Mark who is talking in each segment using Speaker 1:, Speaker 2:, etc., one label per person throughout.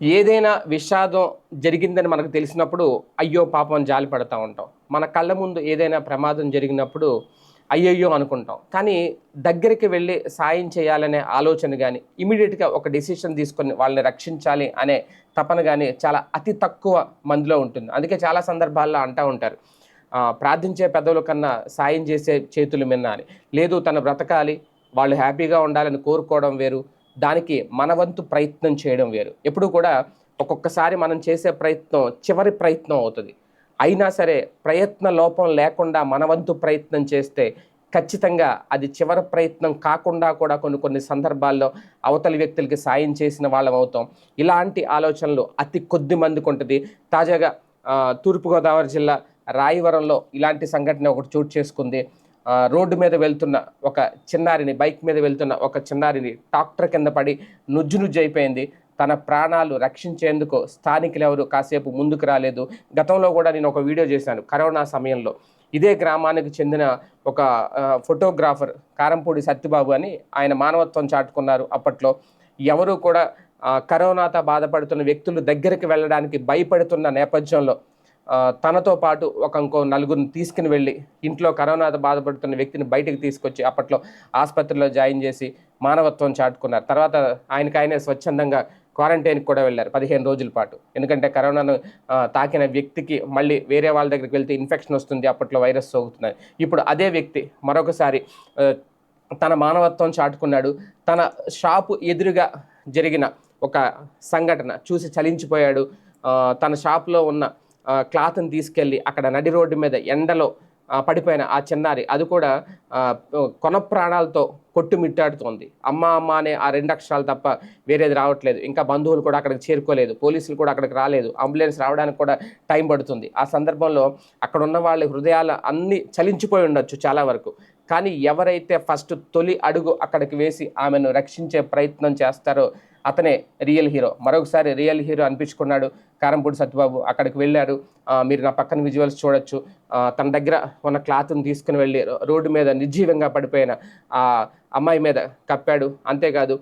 Speaker 1: ఏదైనా విషాదం జరిగిందని మనకు తెలిసినప్పుడు అయ్యో పాపం జాలి పడతా ఉంటాం. మన కళ్ళ ముందు ఏదైనా ప్రమాదం జరిగినప్పుడు అయ్యయ్యో అనుకుంటాం. కానీ దగ్గరికి వెళ్ళి సాయం చేయాలనే ఆలోచన కానీ ఇమీడియట్గా ఒక డెసిషన్ తీసుకొని వాళ్ళని రక్షించాలి అనే తపన కానీ చాలా అతి తక్కువ మందిలో ఉంటుంది. అందుకే చాలా సందర్భాల్లో అంటూ ఉంటారు. ప్రార్థించే పెదవుల కన్నా సాయం చేసే చేతులు మిన్నాలి లేదు తను బ్రతకాలి వాళ్ళు హ్యాపీగా ఉండాలని కోరుకోవడం వేరు. దానికి మన వంతు ప్రయత్నం చేయడం వేరు. ఎప్పుడు కూడా ఒక్కొక్కసారి మనం చేసే ప్రయత్నం చివరి ప్రయత్నం అవుతుంది. అయినా సరే ప్రయత్న లోపం లేకుండా మన వంతు ప్రయత్నం చేస్తే ఖచ్చితంగా అది చివరి ప్రయత్నం కాకుండా కూడా కొన్ని కొన్ని సందర్భాల్లో అవతలి వ్యక్తులకి సాయం చేసిన వాళ్ళం అవుతాం. ఇలాంటి ఆలోచనలు అతి కొద్ది మందికి ఉంటుంది. తాజాగా తూర్పుగోదావరి జిల్లా రాయవరంలో ఇలాంటి సంఘటన ఒకటి చోటు చేసుకుంది. రోడ్డు మీద వెళ్తున్న ఒక చిన్నారిని బైక్ మీద వెళ్తున్న ఒక చిన్నారిని ట్రాక్టర్ కింద పడి నుజ్జు నుజ్జు అయిపోయింది తన ప్రాణాలు రక్షించేందుకు స్థానికులు ఎవరు కాసేపు ముందుకు రాలేదు. గతంలో కూడా నేను ఒక వీడియో చేశాను కరోనా సమయంలో. ఇదే గ్రామానికి చెందిన ఒక ఫోటోగ్రాఫర్ కారంపూడి సత్యబాబు అని ఆయన మానవత్వం చాటుకున్నారు అప్పట్లో. ఎవరు కూడా కరోనాతో బాధపడుతున్న వ్యక్తులు దగ్గరికి వెళ్ళడానికి భయపడుతున్న నేపథ్యంలో తనతో పాటు ఒక ఇంకో నలుగురిని తీసుకుని వెళ్ళి ఇంట్లో కరోనాతో బాధపడుతున్న వ్యక్తిని బయటికి తీసుకొచ్చి అప్పట్లో ఆసుపత్రిలో జాయిన్ చేసి మానవత్వం చాటుకున్నారు. తర్వాత ఆయనకు ఆయనే స్వచ్ఛందంగా క్వారంటైన్కి కూడా వెళ్ళారు పదిహేను రోజుల పాటు. ఎందుకంటే కరోనాను తాకిన వ్యక్తికి మళ్ళీ వేరే వాళ్ళ దగ్గరికి వెళ్తే ఇన్ఫెక్షన్ వస్తుంది అప్పట్లో వైరస్ సోకుతున్నాయి. ఇప్పుడు అదే వ్యక్తి మరొకసారి తన మానవత్వం చాటుకున్నాడు. తన షాపు ఎదురుగా జరిగిన ఒక సంఘటన చూసి చలించిపోయాడు. తన షాప్లో ఉన్న క్లాత్ని తీసుకెళ్ళి అక్కడ నడి రోడ్డు మీద ఎండలో పడిపోయిన ఆ చిన్నారి అది కూడా కొన ప్రాణాలతో కొట్టుమిట్టాడుతోంది. అమ్మ అమ్మ అనే ఆ రెండు అక్షరాలు తప్ప వేరేది రావట్లేదు. ఇంకా బంధువులు కూడా అక్కడికి చేరుకోలేదు. పోలీసులు కూడా అక్కడికి రాలేదు. అంబులెన్స్ రావడానికి కూడా టైం పడుతుంది. ఆ సందర్భంలో అక్కడ ఉన్న వాళ్ళ హృదయాలు అన్నీ చలించిపోయి ఉండొచ్చు చాలా వరకు. కానీ ఎవరైతే ఫస్ట్ తొలి అడుగు అక్కడికి వేసి ఆమెను రక్షించే ప్రయత్నం చేస్తారో అతనే రియల్ హీరో. మరొకసారి రియల్ హీరో అనిపించుకున్నాడు కారంపూడి సత్యబాబు. అక్కడికి వెళ్ళారు మీరు నా పక్కన విజువల్స్ చూడొచ్చు. తన దగ్గర ఉన్న క్లాత్ని తీసుకుని వెళ్ళి రోడ్డు మీద నిర్జీవంగా పడిపోయిన ఆ అమ్మాయి మీద కప్పాడు. అంతేకాదు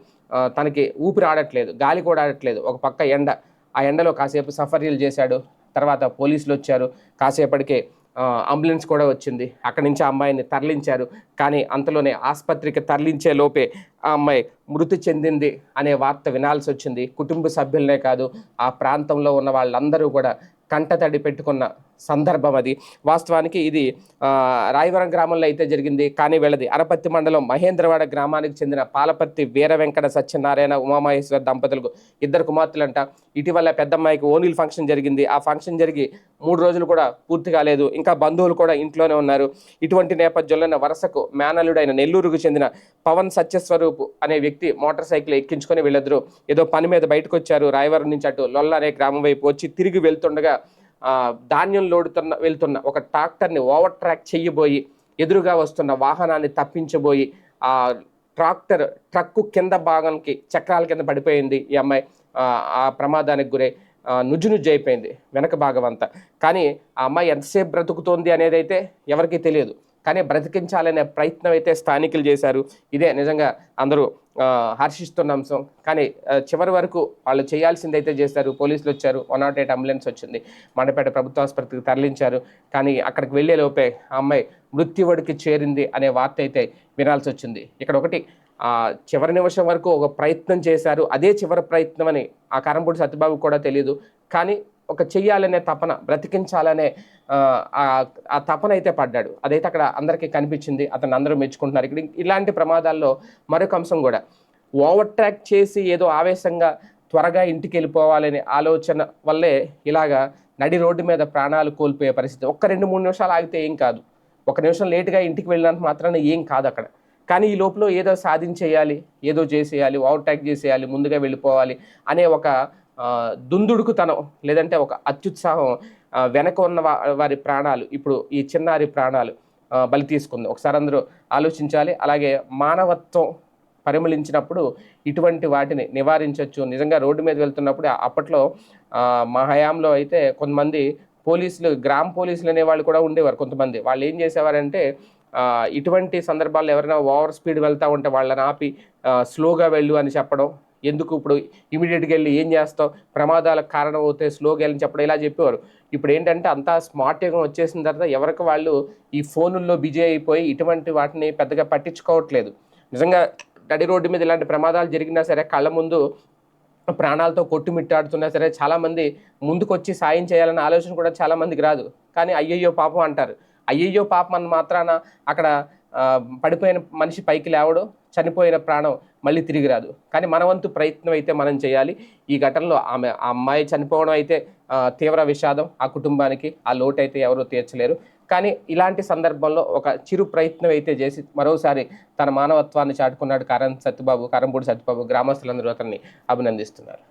Speaker 1: తనకి ఊపిరి ఆడట్లేదు గాలి కూడా ఆడట్లేదు. ఒక పక్క ఎండ. ఆ ఎండలో కాసేపు సఫరీలు చేశాడు. తర్వాత పోలీసులు వచ్చారు. కాసేపటికే అంబులెన్స్ కూడా వచ్చింది. అక్కడి నుంచి ఆ అమ్మాయిని తరలించారు. కానీ అంతలోనే ఆసుపత్రికి తరలించే లోపే ఆ అమ్మాయి మృతి చెందింది అనే వార్త వినాల్సి వచ్చింది. కుటుంబ సభ్యులనే కాదు ఆ ప్రాంతంలో ఉన్న వాళ్ళందరూ కూడా కంటతడి పెట్టుకున్న సందర్భం అది. వాస్తవానికి ఇది రాయవరం గ్రామంలో అయితే జరిగింది కానీ వెళ్ళది. అరపత్తి మండలం మహేంద్రవాడ గ్రామానికి చెందిన పాలపత్తి వీర వెంకట సత్యనారాయణ ఉమామహేశ్వర దంపతులకు ఇద్దరు కుమార్తెలంట. ఇటీవల పెద్దమ్మాయికి ఓనీల్ ఫంక్షన్ జరిగింది. ఆ ఫంక్షన్ జరిగి మూడు రోజులు కూడా పూర్తి కాలేదు. ఇంకా బంధువులు కూడా ఇంట్లోనే ఉన్నారు. ఇటువంటి నేపథ్యంలోనే వరుసకు మేనలుడైన నెల్లూరుకు చెందిన పవన్ సత్యస్వరూప్ అనే వ్యక్తి మోటార్ సైకిల్ ఎక్కించుకొని వెళ్ళదురు. ఏదో పని మీద బయటకు వచ్చారు. రాయవరం నుంచి అటు లొల్ల అనే గ్రామం వైపు వచ్చి తిరిగి వెళ్తుండగా ధాన్యం లోడుతున్న వెళ్తున్న ఒక ట్రాక్టర్ని ఓవర్ ట్రాక్ చేయబోయి ఎదురుగా వస్తున్న వాహనాన్ని తప్పించబోయి ఆ ట్రాక్టర్ ట్రక్కు కింద భాగానికి చక్రాల కింద పడిపోయింది ఈ అమ్మాయి. ఆ, ప్రమాదానికి గురై నుజ్జు నుజ్జు అయిపోయింది వెనక భాగం అంతా. కానీ ఆ అమ్మాయి ఎంతసేపు బ్రతుకుతోంది అనేది అయితే ఎవరికీ తెలియదు. కానీ బ్రతికించాలనే ప్రయత్నం అయితే స్థానికులు చేశారు. ఇదే నిజంగా అందరూ హర్షిస్తున్న అంశం కానీ చివరి వరకు వాళ్ళు చేయాల్సింది అయితే చేశారు పోలీసులు వచ్చారు. వన్ నాట్ ఎయిట్ అంబులెన్స్ వచ్చింది. మండపేట ప్రభుత్వ ఆసుపత్రికి తరలించారు. కానీ అక్కడికి వెళ్ళే లోపే ఆ అమ్మాయి మృత్యువడికి చేరింది అనే వార్త అయితే వినాల్సి వచ్చింది. ఇక్కడ ఒకటి ఆ చివరి నిమిషం వరకు ఒక ప్రయత్నం చేశారు. అదే చివరి ప్రయత్నం అని ఆ కారంపూడి సత్యబాబు కూడా తెలియదు కానీ ఒక చెయ్యాలనే తపన బ్రతికించాలనే ఆ, తపన అయితే పడ్డాడు. అదైతే అక్కడ అందరికీ కనిపించింది. అతను అందరూ మెచ్చుకుంటున్నారు. ఇక్కడ ఇలాంటి ప్రమాదాల్లో మరొక అంశం కూడా. ఓవర్ ట్రాక్ చేసి ఏదో ఆవేశంగా త్వరగా ఇంటికి వెళ్ళిపోవాలనే ఆలోచన వల్లే ఇలాగా నడి రోడ్డు మీద ప్రాణాలు కోల్పోయే పరిస్థితి. ఒక్క రెండు మూడు నిమిషాలు ఆగితే ఏం కాదు. ఒక నిమిషం లేటుగా ఇంటికి వెళ్ళినంత మాత్రాన ఏం కాదు అక్కడ. కానీ ఈ లోపల ఏదో సాధించేయాలి ఏదో చేసేయాలి ఓవర్టేక్ చేసేయాలి ముందుగా వెళ్ళిపోవాలి అనే ఒక దుందుడుకుతనం లేదంటే ఒక అత్యుత్సాహం వెనక ఉన్న వారి ప్రాణాలు ఇప్పుడు ఈ చిన్నారి ప్రాణాలు బలి తీసుకుంది. ఒకసారి అందరూ ఆలోచించాలి. అలాగే మానవత్వం పరిమళించినప్పుడు ఇటువంటి వాటిని నివారించవచ్చు నిజంగా రోడ్డు మీద వెళ్తున్నప్పుడు అప్పట్లో మా హయాంలో అయితే కొంతమంది పోలీసులు గ్రామ పోలీసులు అనేవాళ్ళు కూడా ఉండేవారు కొంతమంది. వాళ్ళు ఏం చేసేవారంటే ఇటువంటి సందర్భాల్లో ఎవరైనా ఓవర్ స్పీడ్ వెళ్తూ ఉంటే వాళ్ళని ఆపి స్లోగా వెళ్ళు అని చెప్పడం ఎందుకు ఇప్పుడు ఇమీడియట్గా వెళ్ళి ఏం చేస్తావు? ప్రమాదాలకు కారణం అవుతాయి స్లోగా వెళ్ళని చెప్పడం ఇలా చెప్పేవారు. ఇప్పుడు ఏంటంటే అంతా స్మార్ట్ యుగం వచ్చేసిన తర్వాత ఎవరికి వాళ్ళు ఈ ఫోనుల్లో బిజీ అయిపోయి ఇటువంటి వాటిని పెద్దగా పట్టించుకోవట్లేదు. నిజంగా నడి రోడ్డు మీద ఇలాంటి ప్రమాదాలు జరిగినా సరే కళ్ళ ముందు ప్రాణాలతో కొట్టుమిట్టాడుతున్నా సరే చాలామంది ముందుకొచ్చి సాయం చేయాలన్న ఆలోచన కూడా చాలామందికి రాదు. కానీ అయ్యయ్యో పాపం అంటారు. అయ్యయ్యో పాపం అన్న మాత్రాన అక్కడ పడిపోయిన మనిషి పైకి లేవడు. చనిపోయిన ప్రాణం మళ్ళీ తిరిగి రాదు. కానీ మన వంతు ప్రయత్నం అయితే మనం చేయాలి. ఈ ఘటనలో ఆమె ఆ అమ్మాయి చనిపోవడం అయితే తీవ్ర విషాదం ఆ కుటుంబానికి ఆ లోటు అయితే ఎవరూ తీర్చలేరు. కానీ ఇలాంటి సందర్భంలో ఒక చిరు ప్రయత్నం అయితే చేసి మరోసారి తన మానవత్వాన్ని చాటుకున్నాడు కారం సత్యబాబు కారంపూడి సత్యబాబు గ్రామస్తులందరూ అతన్ని అభినందిస్తున్నారు.